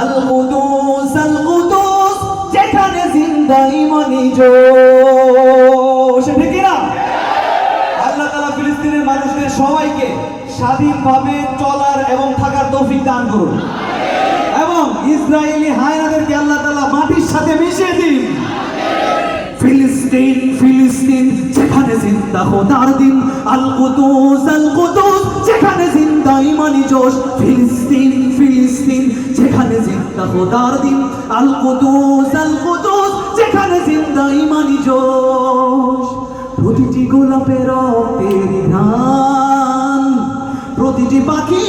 আল কুদুস আল কুদুস যেখানে জিন্দা ইমানি জোশ ঠিক না আল্লাহ তাআলা ফিলিস্তিনের মানুষদের সবাইকে স্বাধীনভাবে চলার এবং থাকার তৌফিক দান করুন। এবং ইসরায়েলি হায়নাদেরকে আল্লাহ তাআলা মাটির সাথে মিশিয়ে দিন। ফিলিস্তিন ফিলিস্তিন, যেখানে জিন্দা খোদার দিন। আল কুদুস আল কুদুস, যেখানে জিন্দা ইমানি জোশ। ফিলিস্তিন ফিলিস্তিন, যেখানে জিন্দা খোদার দিন। আল কুদুস আল কুদুস, যেখানে জিন্দা ইমানি জোশ। প্রতিটি গোলাপের রক্তের ঘ্রাণ, প্রতিটি পাখি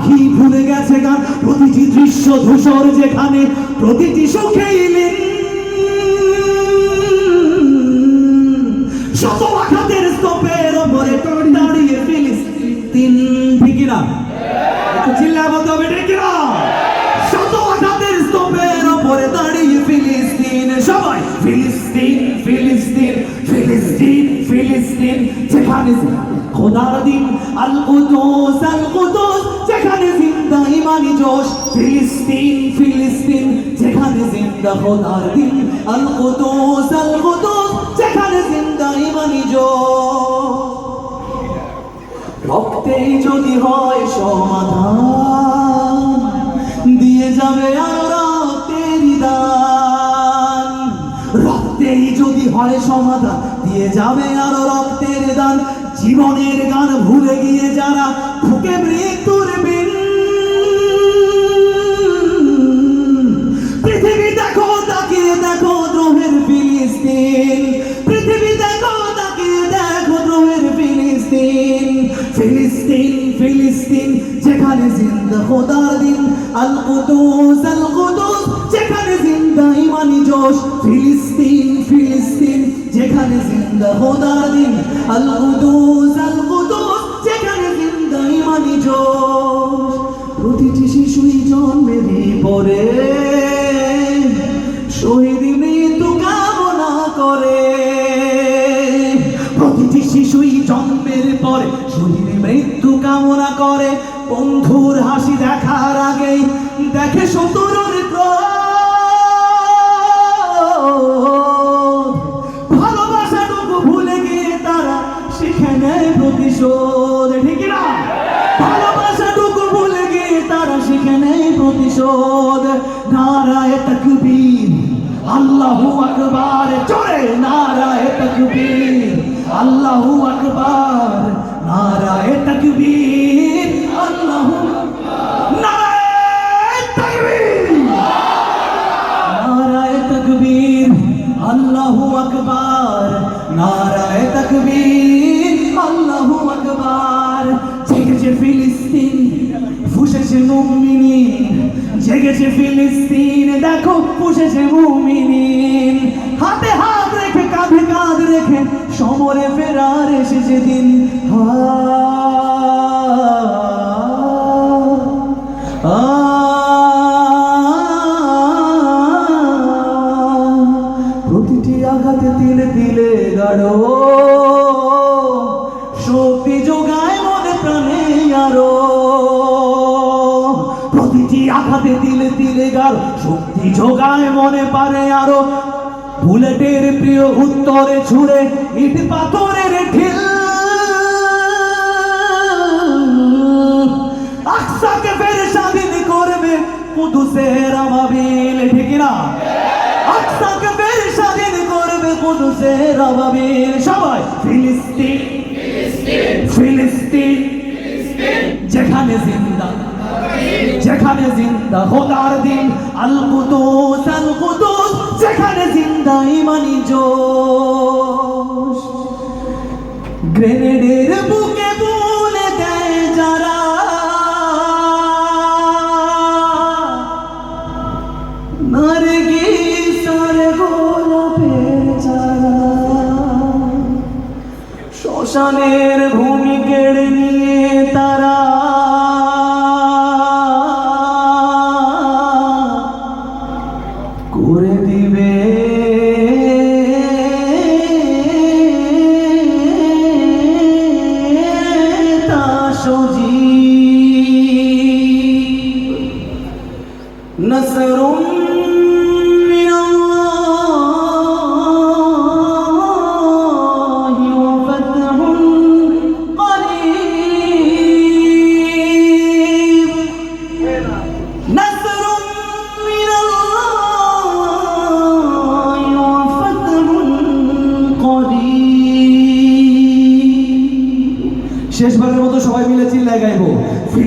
পাখি ভুলে গেছে গান। প্রতিটি দৃশ্য ধূসর যেখানে, প্রতিটি সুখে দাঁড়িয়ে তিন না একটু চিল্লায় বলতে হবে, ঠিক ফিলিস্তিন ফিলিস্তিন, যেখানে খোদার দিন আল কুদুস আল কুদুস যেখানে জিন্দা ইমানি জোশ, ফিলিস্তিন ফিলিস্তিন, যেখানে জিন্দা খোদার দিন আল কুদুস আল কুদুস যেখানে জিন্দা ইমানি জোশ। রক্তেই যদি হয় সমাধান, দিয়ে যাবে রক্তের দান রক্তেই যদি হয় সমাধান দিয়ে যাবে আর রক্তের দান। জীবনের গান ভুলে গিয়ে যারা ফুকে মৃত্যুর পৃথিবী দেখো, তাকিয়ে দেখো দ্রোহের ফিলিস্তিন। পৃথিবী দেখো, তাকিয়ে দেখো দ্রোহের ফিলিস্তিন। ফিলিস্তিন ফিলিস্তিন, যেখানে জিন্দা খোদার দিন। আল কুদুস আল কুদুস, যেখানে জিন্দা ইমানি জোশ। ফিলিস্তিন ফিলিস্তিন, যেখানে দিন প্রতিটি শিশুই জন্মেরই পরে শহীদ মৃত্যু কামনা করে। প্রতিটি শিশুই জন্মের পরে শহীদ মৃত্যু কামনা করে। বন্ধুর হাসি দেখার আগেই দেখে শত্রুর ক্রোধ। প্রতিশোধ ঠিক না ভালোবাসাটুকু ভুলে গিয়ে তারা শিখে নেয় প্রতিশোধ। নারায় তকবীর, আল্লাহু আকবার, জোরে নারায় তকবীর, আল্লাহু আকবার, নারায় তকবীর। জেগেছে ফিলিস্তিন, দেখো ফুসেছে মুমিনিন। হাতে হাত রেখে, কাঁধে কাঁধ রেখে সমরে ফেরার এসেছে দিন। প্রতিটি আঘাতে তিলে তিলে গাঢ়। প্রতিটি আঘাতে তিলে তিলে গাঢ় শক্তি যোগায় মনে পারে আরও। বুলেটের প্রিয় উত্তরে ছুড়ে ইট পাথরের ঢিল। আকসাকে ফের স্বাধীন করবে কুদুসের আবাবিল, ঠিক না আকসাকে ফের স্বাধীন করবে কুদুসের আবাবিল। সবাই ফিলিস্তিন ফিলিস্তিন, যেখানে জিন্দা যেখানে জিন্দা খোদার দিন, আল কুদুস আল কুদুস, যেখানে জিন্দা ইমানি জোশ। গ্রেনেডের বুকে বলে দেয় যারা। চারা শ্মশানের ভূমি কেড়ে নিয়ে তারা مجيب نصر শেষবারের মতো